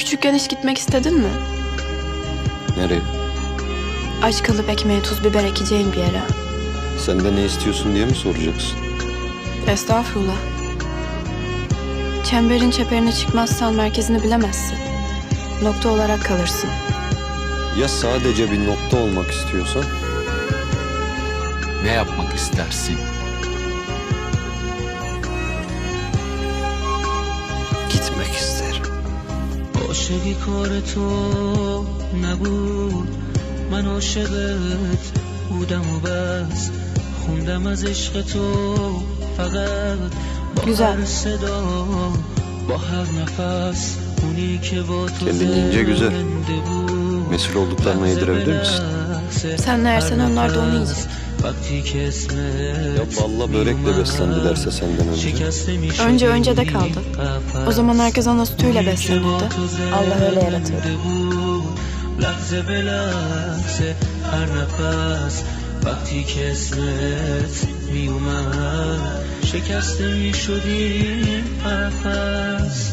Küçükken hiç gitmek istedin mi? Nereye? Aç kalıp ekmeğe tuz biber ekeceğin bir yere. Sen de ne istiyorsun diye mi soracaksın? Estağfurullah. Çemberin çeperine çıkmazsan merkezini bilemezsin. Nokta olarak kalırsın. Ya sadece bir nokta olmak istiyorsan? Ne yapmak istersin? Gitmek isterim. عاشقی کار تو نبود من عاشقت بودم و بس خوندم از عشق تو فقط با Güzel. هر صدا با هر نفس اونی که با تو Kendin yiyince güzel. زنده بود Mesul olduklarına yedirebilir misin? Sen ne yersen onlar da onu yiyecek. وقتی که Ya اسمت balla börekle beslendilerse senden önce. شکسته میشدی Önce önce de kaldı. O zaman herkes ana sütüyle beslenirdi. Allah öyle yaratırdı. لحظه به لحظه هر نفس وقتی که اسمت می اومد شکسته می شدیم هر نفس